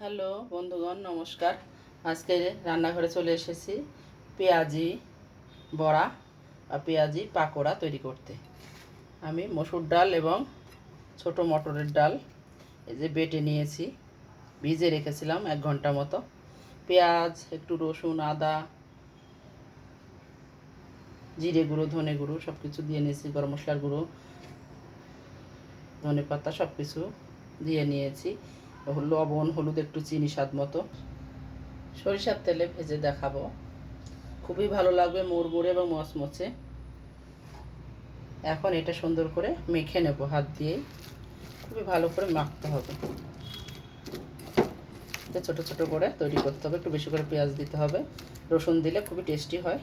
Hello বন্ধুগণ, নমস্কার। আজকে রান্নাঘরে চলে এসেছি পেঁয়াজি বড়া বা পেঁয়াজি পাকোড়া তৈরি করতে। আমি মসুর ডাল এবং ছোট মটরের ডাল এই যে বেটে নিয়েছি, ভিজে রেখেছিলাম এক ঘণ্টা মতো। পেঁয়াজ, একটু রসুন, আদা, জিরে গুঁড়ো, ধনে গুঁড়ো সব কিছু দিয়ে নিয়েছি, গরম মশলার গুঁড়ো, ধনে পাতা সব কিছু দিয়ে নিয়েছি। লবণ, হলুদ, একটু চিনি স্বাদ মতো। সরিষার তেলে ভেজে দেখাবো। খুবই ভালো লাগবে মুড়মুড়ে এবং মচমচে। এখন এটা সুন্দর করে মেখে নেব হাত দিয়ে। খুবই ভালো করে মাখতে হবে। ছোটো ছোটো করে তৈরি করতে হবে। একটু বেশি করে পেঁয়াজ দিতে হবে। রসুন দিলে খুবই টেস্টি হয়।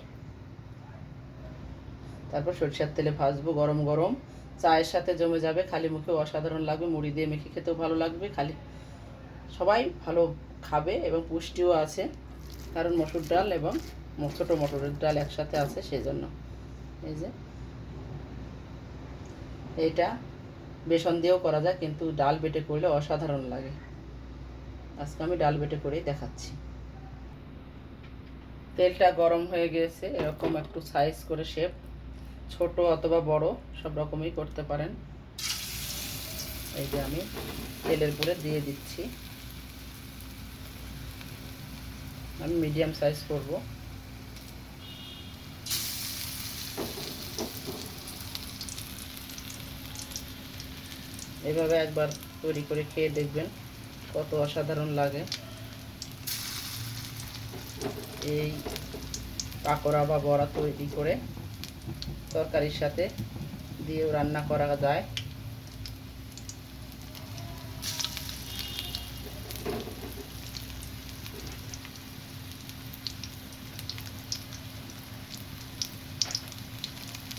তারপর সরিষার তেলে ভাজবো গরম গরম। চায়ের সাথে জমে যাবে। খালি মুখে অসাধারণ লাগবে। মুড়ি দিয়ে মেখে খেতেও ভালো লাগবে। খালি সবাই ভালো খাবে এবং পুষ্টিও আছে, কারণ মসুর ডাল এবং ছোটো মটরের ডাল একসাথে আছে সেই জন্য এই যে। এটা বেসন দিয়েও করা যায়, কিন্তু ডাল বেটে করলে অসাধারণ লাগে। আজকে আমি ডাল বেটে করেই দেখাচ্ছি। তেলটা গরম হয়ে গেছে, এরকম একটু সাইজ করে শেপ ছোট অথবা বড়, সব রকমই করতে পারেন। এই যে আমি তেলের উপরে দিয়ে দিচ্ছি। আমি মিডিয়াম সাইজ করব। এভাবে একবার তৈরি করে খেয়ে দেখবেন, কত অসাধারণ লাগে। এই পাকোড়া বা বড়া তৈরি করে তরকারির সাথে দিয়েও রান্না করা যায়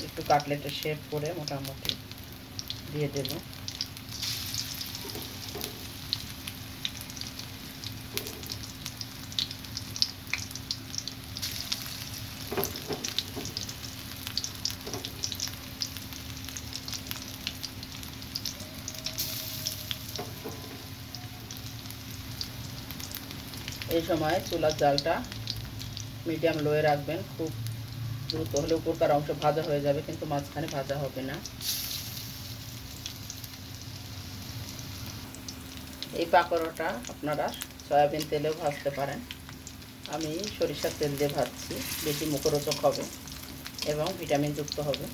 একটু কাটলেটের শেপ করে মোটামুটি দিয়ে দেব। এই সময় চুলার জালটা মিডিয়াম লোয়ে রাখবেন খুব দ্রুত হলে উপরকার অংশ ভাজা হয়ে যাবে, কিন্তু মাঝখানে ভাজা হবে না। এই পাকোড়াটা আপনারা সয়াবিন তেলেও ভাজতে পারেন। আমি সরিষার তেল দিয়ে ভাজছি, বেশি মুখরোচক হবে এবং ভিটামিনযুক্ত হবে।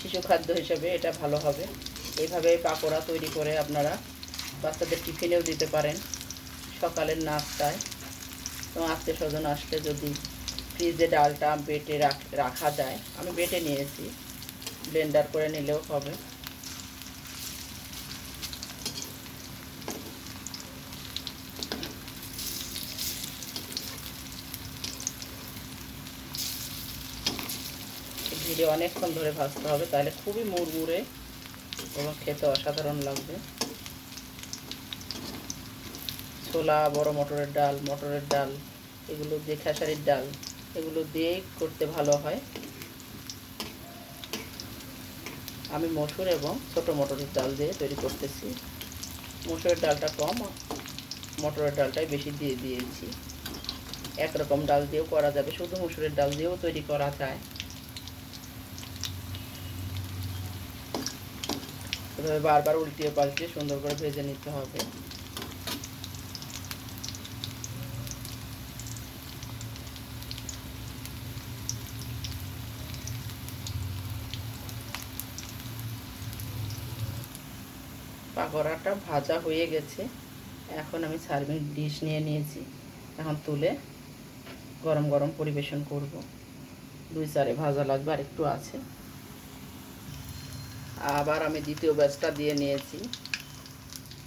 শিশু খাদ্য হিসেবে এটা ভালো হবে। এইভাবে পাকোড়া তৈরি করে আপনারা বাচ্চাদের টিফিনেও দিতে পারেন সকালের নাস্তায়। এবং আত্মীয় স্বজন আসলে যদি ফ্রিজে ডালটা বেটে রাখ- যায়। আমি বেটে নিয়েছি। ব্লেন্ডার করে নিলেও হবে। ঘিরে অনেকক্ষণ ধরে ভাজতে হবে, তাহলে খুবই মুড়মুড়ে এবং খেতে অসাধারণ লাগবে। ছোলা, বড় মটরের ডাল মটরের ডাল, এগুলো যে খেসারির ডাল এগুলো দিয়েই করতে ভালো হয়। আমি মসুর এবং ছোটো মটরের ডাল দিয়ে তৈরি করতেছি। মসুরের ডালটা কম, মটরের ডালটাই বেশি দিয়ে দিয়েছি। একরকম ডাল দিয়েও করা যাবে, শুধু মসুরের ডাল দিয়েও তৈরি করা যায়। এভাবে বারবার উল্টিয়ে পাল্টিয়ে সুন্দর করে ভেজে নিতে হবে। পাকোড়াটা ভাজা হয়ে গেছে। এখন আমি সার্ভিং ডিশ নিয়ে নিয়েছি। এখন তুলে গরম গরম পরিবেশন করব। দুই চারে ভাজা লাগবে আর একটু আছে। আবার আমি দ্বিতীয় ব্যাচটা দিয়ে নিয়েছি।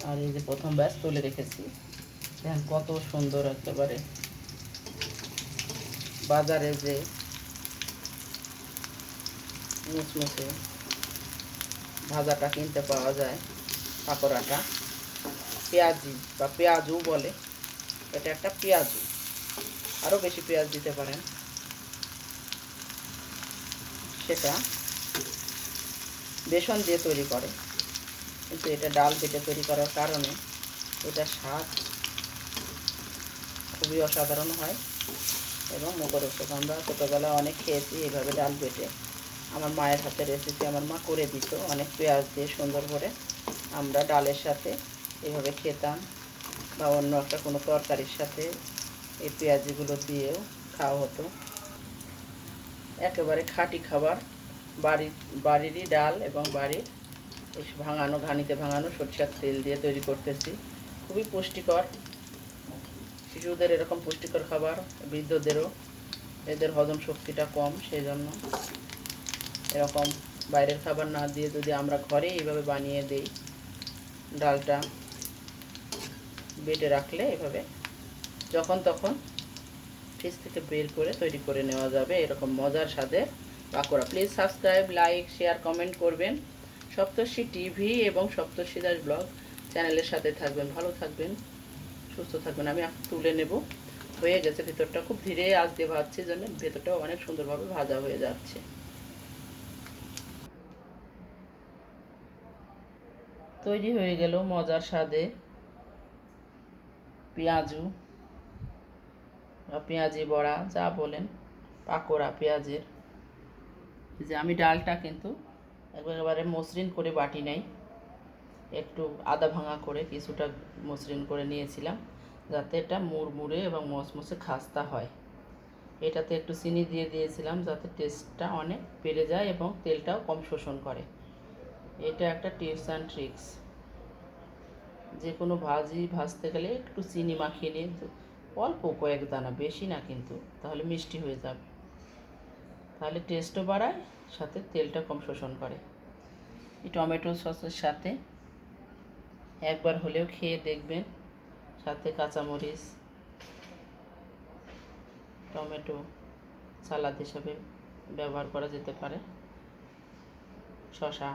আর এই যে প্রথম ব্যাচ তুলে রেখেছি। দেখেন কত সুন্দর একেবারে। বাজারে যে মুচমুচে ভাজাটা কিনতে পাওয়া যায়। পাকোড়াটা পেঁয়াজি বা পেঁয়াজও বলে, এটা একটা পেঁয়াজু। আরও বেশি পেঁয়াজ দিতে পারেন। সেটা বেসন দিয়ে তৈরি করে, কিন্তু এটা ডাল বেটে তৈরি করার কারণে এটা স্বাদ খুবই অসাধারণ হয় এবং মুখরোচক। আমরা ছোটোবেলায় অনেক খেয়েছি এইভাবে ডাল বেটে। আমার মায়ের হাতে রেসিপি আমার মা করে দিত, অনেক পেঁয়াজ দিয়ে সুন্দর করে আমরা ডালের সাথে এভাবে খেতাম বা অন্য একটা কোনো তরকারির সাথে এই পেঁয়াজিগুলো দিয়েও খাওয়া হতো। একেবারে খাঁটি খাবার। বাড়ির, বাড়িরই ডাল এবং বাড়ির এই ভাঙানো, ঘানিতে ভাঙানো সরষের তেল দিয়ে তৈরি করতেছি। খুবই পুষ্টিকর। শিশুদের এরকম পুষ্টিকর খাবার, বৃদ্ধদেরও, এদের হজম শক্তিটা কম সেই জন্য এরকম বাইরের খাবার না দিয়ে যদি আমরা ঘরে এইভাবে বানিয়ে দিই ডালটা বেটে রাখলে এভাবে যখন তখন ফ্রিজ থেকে বের করে তৈরি করে নেওয়া যাবে। এরকম মজার স্বাদে pakora. Please subscribe like share comment করবেন। সপ্তর্ষি টিভি এবং সপ্তর্ষি দাস ব্লগ চ্যানেলের সাথে থাকবেন। ভালো থাকবেন, সুস্থ থাকবেন। আমি তুলে নেব। হয়ে গেছে, ভেতরটা খুব ধীরে আজ দিয়ে ভাজছি জন্য ভেতরটাও অনেক সুন্দরভাবে ভাজা হয়ে যাচ্ছে। তৈরি হয়ে গেল মজার স্বাদে পেঁয়াজু বা পেঁয়াজি বড়া, যা বলেন, পাকোড়া পেঁয়াজের। যে আমি ডালটা কিন্তু একেবারে মসৃণ করে বাটি নাই, একটু আদা ভাঙা করে কিছুটা মসৃণ করে নিয়েছিলাম, যাতে এটা মুড়মুড়ে এবং মসমসে খাস্তা হয়। এটাতে একটু চিনি দিয়ে দিয়েছিলাম, যাতে টেস্টটা অনেক বেড়ে যায় এবং তেলটাও কম শোষণ করে। এটা একটা টিপস অ্যান্ড ট্রিক্স যে কোনো ভাজি ভাজতে গেলে একটু চিনি মাখিয়ে নিয়ে অল্প কয়েক দানা, বেশি না কিন্তু, তাহলে মিষ্টি হয়ে যাবে। তাহলে টেস্টও বাড়ায়, সাথে তেলটা কম শোষণ করে। এই টমেটো সসের সাথে একবার হলেও খেয়ে দেখবেন। সাথে কাঁচামরিচ, টমেটো সালাদ হিসাবে ব্যবহার করা যেতে পারে। শশা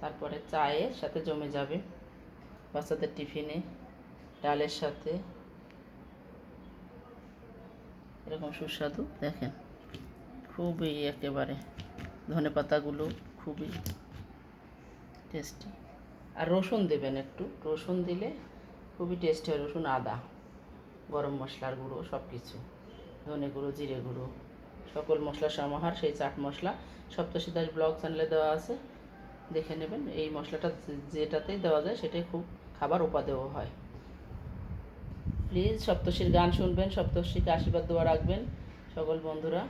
তারপরে চায়ের সাথে জমে যাবে বাচ্চাদের টিফিনে, ডালের সাথে। এরকম সুস্বাদু, দেখেন, খুবই একেবারে। ধনে পাতাগুলো খুবই টেস্টি আর রসুন দেবেন একটু। রসুন দিলে খুবই টেস্টি হয়, রসুন আদা, গরম মশলার গুঁড়ো সব কিছু ধনে গুঁড়ো, জিরে গুঁড়ো, সকল মশলা সমাহার, সেই চাট মশলা। সপ্তশী দাস ব্লগ চ্যানেলে দেওয়া আছে। দেখে নেবেন। এই মশলাটা যেটাতে যেটাতেই দেওয়া যায় সেটাই খুব খাবার উপাদেয় হয়। প্লিজ সপ্তশীর গান শুনবেন সপ্তশীকে আশীর্বাদ দেওয়া রাখবেন সকল বন্ধুরা।